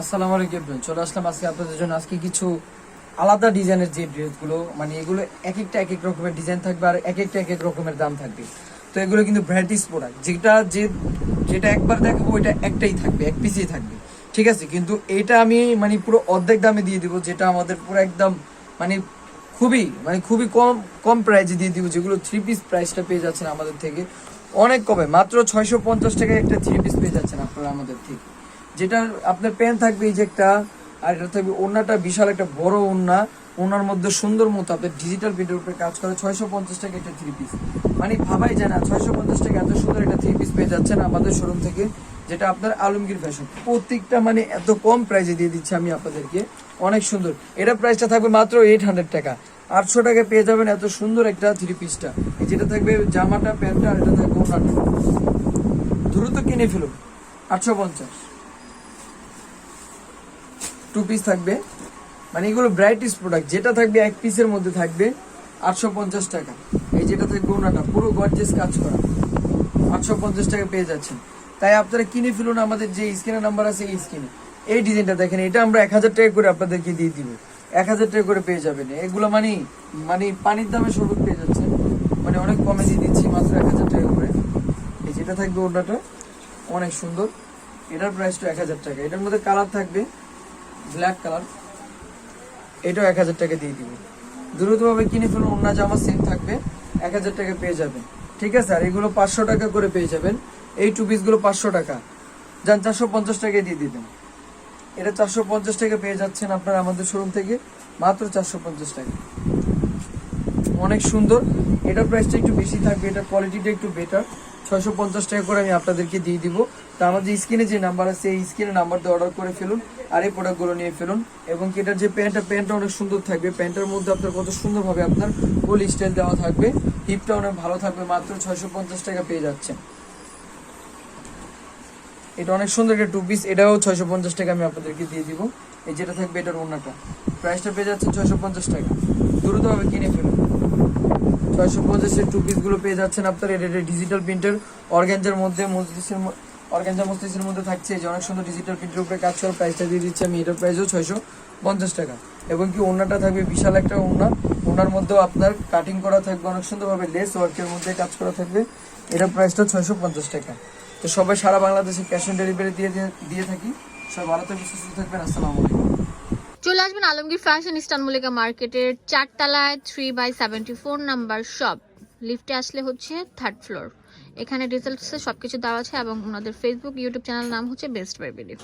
আসসালামু আলাইকুম. চলে আসলাম আজকে আপনাদের জন্য। আজকে কিছু আলাদা ডিজাইনের যে ড্রেসগুলো মানে এগুলো এক একটা এক এক রকমের ডিজাইন থাকবে আর এক একটা এক এক রকমের দাম থাকবে। তো এগুলো কিন্তু ভ্যারাইটিস প্রোডাক্ট, যেটা যে, যেটা একবার দেখাবো, ওইটা একটাই থাকবে, এক পিসেই থাকবে। ঠিক আছে? কিন্তু এটা আমি মানে পুরো অর্ধেক দামে দিয়ে দিব, যেটা আমাদের পুরো একদম মানে খুবই মানে খুবই কম কম প্রাইসে দিয়ে দিব, যেগুলো থ্রি পিস প্রাইসটা পেয়ে যাচ্ছেন আমাদের থেকে। অনেক কমে, মাত্র ছয়শো পঞ্চাশ টাকায় একটা থ্রি পিস পেয়ে যাচ্ছেন আপনারা আমাদের থেকে। যেটা আপনার প্যান্ট থাকবে এই যে একটা, আর এটা থাকবে ওড়নাটা, বিশাল একটা বড় ওড়না। ওনার মধ্যে সুন্দর মতো আপনার ডিজিটাল প্রিন্টের উপরে কাজ করে, ছয়শো পঞ্চাশ টাকা একটা থ্রি পিস মানে ভাবাই যায় না, ছয়শো পঞ্চাশ টাকা এত সুন্দর একটা থ্রি পিস পেয়ে যাচ্ছেন আমাদের শোরুম থেকে, যেটা আপনার আলমগীর ফ্যাশন প্রত্যেকটা মানে এত কম প্রাইসে দিয়ে দিচ্ছি আমি আপনাদেরকে, অনেক সুন্দর। এটা প্রাইসটা থাকবে মাত্র এইট হান্ড্রেড টাকা। আটশো টাকা পেয়ে যাবেন এত সুন্দর একটা থ্রি পিসটা যেটা থাকবে জামাটা, প্যান্টটা, আর এটা থাকবে ওনাটা দ্রুত কিনে ফেলুন, আটশো পঞ্চাশ। টু পিস থাকবে। মানে এগুলো ব্রাইটিস প্রোডাক্ট যেটা থাকবে এক পিসের মধ্যে থাকবে আটশো পঞ্চাশ টাকা। এই যেটা থাকবে ওনাটা, পুরো গর্জেস কাজ করা। আটশো পঞ্চাশ টাকা পেয়ে যাচ্ছেন। তাই আপনারা কিনে ফেলুন আমাদের যে স্ক্রিনের নাম্বার আছে এই স্ক্রিনে এই ডিজাইনটা দেখেন, এটা আমরা এক হাজার টাকা করে আপনাদেরকে দিয়ে দিব। এক হাজার টাকা করে পেয়ে যাবেন। এগুলো মানে মানে পানির দামে সবুজ পেয়ে যাচ্ছে মানে অনেক কমে দিয়ে দিচ্ছি মাত্র এক হাজার টাকা করে। এই যেটা থাকবে ওনাটা অনেক সুন্দর। এটার প্রাইসটা এক হাজার টাকা। এটার মধ্যে কালার থাকবে ব্ল্যাক কালার এটাও এক হাজার টাকা দিয়ে দিব। দ্রুতভাবে কিনে ফেলুন অন্য জামা সেম থাকবে। এক হাজার টাকা পেয়ে যাবেন। ঠিক আছে? আর এগুলো পাঁচশো টাকা করে পেয়ে যাবেন। এই টু পিসগুলো পাঁচশো টাকা। যান, চারশো পঞ্চাশ টাকায় দিয়ে দিবেন। এটা চারশো পঞ্চাশ টাকা পেয়ে যাচ্ছেন আপনারা আমাদের শোরুম থেকে। মাত্র চারশো পঞ্চাশ টাকা। অনেক সুন্দর। এটার প্রাইসটা একটু বেশি থাকবে, এটার কোয়ালিটিটা একটু বেটার ছয়শো পঞ্চাশ টাকা করে আমি আপনাদেরকে দিয়ে দিব। তা আমাদের স্ক্রিনে যে নাম্বার আছে, এই স্ক্রিনে নাম্বার দিয়ে অর্ডার করে ফেলুন আর এই প্রোডাক্টগুলো নিয়ে ফেলুন। এবং এটার যে প্যান্টটা প্যান্টটা অনেক সুন্দর থাকবে। প্যান্টের মধ্যে আপনার কত সুন্দরভাবে আপনার ফুল স্টাইল দেওয়া থাকবে। হিপটা অনেক ভালো থাকবে, মাত্র ছয়শো পঞ্চাশ টাকা পেয়ে যাচ্ছেন। এটা অনেক সুন্দর একটা টু পিস এটাও ছয়শো পঞ্চাশ টাকা আমি আপনাদেরকে দিয়ে দিব। এই যেটা থাকবে এটার ওনাটা প্রাইসটা পেয়ে যাচ্ছে ছয়শো পঞ্চাশ টাকা। দ্রুতভাবে কিনে ফেলুন। ছয়শো পঞ্চাশের টু পিসগুলো পেয়ে যাচ্ছেন আপনার। এটা ডিজিটাল প্রিন্টের অর্গ্যাঞ্জার মধ্যে মজলিসের অর্গ্যাঞ্জা মজলিসের মধ্যে থাকছে। যে অনেক সুন্দর ডিজিটাল প্রিন্টের উপরে কাজ করার প্রাইসটা দিয়ে দিচ্ছি। আমি এটার প্রাইসও ছয়শো পঞ্চাশ টাকা। এবং কি ওনাটা থাকবে? বিশাল একটা ওনা ওনার মধ্যেও আপনার কাটিং করা থাকবে। অনেক সুন্দরভাবে লেস ওয়ার্কের মধ্যে কাজ করা থাকবে। এটার প্রাইসটা ছয়শো পঞ্চাশ টাকা। তো সবাই সারা বাংলাদেশে ক্যাশ অন ডেলিভারি দিয়ে দিয়ে থাকি। সবাই ভালো থাকবে থাকবেন। আসসালামু চলে আসবেন আলমগীর ফ্যাশন ইস্টার্ন মল্লিকা মার্কেটের চারতলায় three by seventy four number shop লিফটে আসলে হচ্ছে থার্ড ফ্লোর এখানে ডিটেলসে সব কিছু দেওয়া আছে এবং ওনাদের ফেসবুক ইউটিউব চ্যানেল নাম হচ্ছে বেস্ট বাই বিলিফ